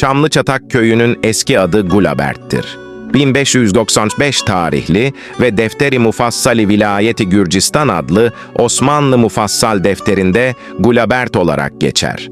Çamlıçatak köyünün eski adı Gulabert'tir. 1595 tarihli ve Defteri Mufassali Vilayeti Gürcistan adlı Osmanlı Mufassal defterinde Gulabert olarak geçer.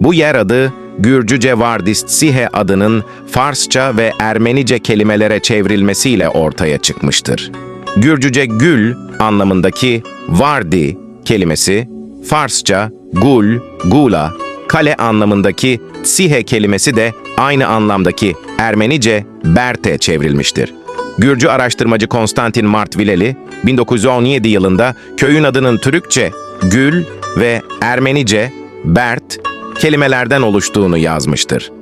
Bu yer adı Gürcüce Vardist Sihe adının Farsça ve Ermenice kelimelere çevrilmesiyle ortaya çıkmıştır. Gürcüce gül anlamındaki Vardi kelimesi, Farsça gul, gula, kale anlamındaki Sihe kelimesi de aynı anlamdaki Ermenice Berte çevrilmiştir. Gürcü araştırmacı Konstantin Martvileli, 1917 yılında köyün adının Türkçe Gül ve Ermenice Bert kelimelerden oluştuğunu yazmıştır.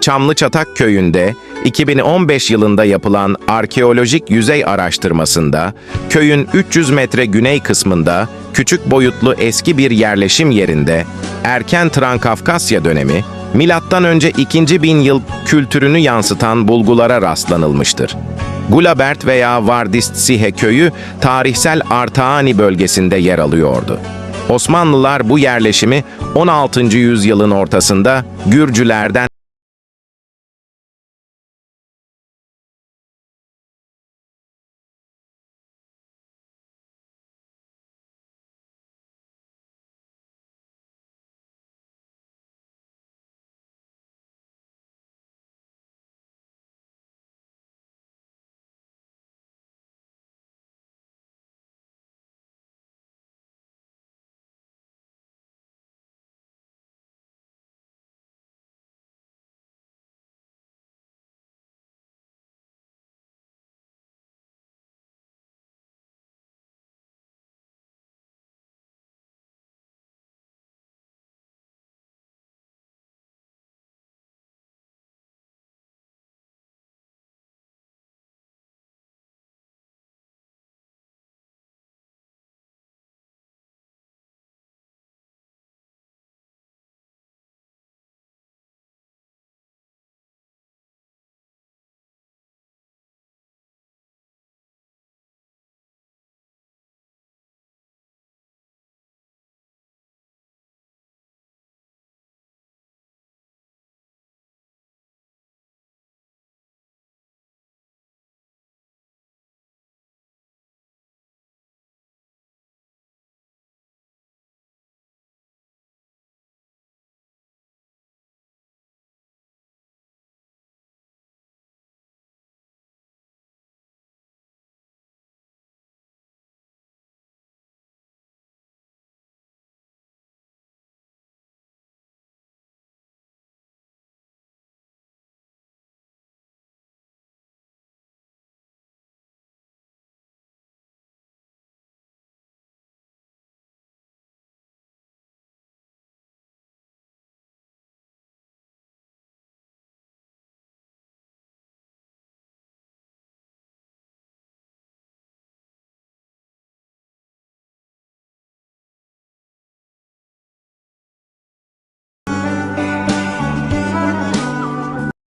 Çamlıçatak köyünde 2015 yılında yapılan arkeolojik yüzey araştırmasında köyün 300 metre güney kısmında küçük boyutlu eski bir yerleşim yerinde erken Trankafkasya dönemi milattan önce 2000 yıl kültürünü yansıtan bulgulara rastlanılmıştır. Gulabert veya Vardist Sihe köyü tarihsel Artaani bölgesinde yer alıyordu. Osmanlılar bu yerleşimi 16. yüzyılın ortasında Gürcülerden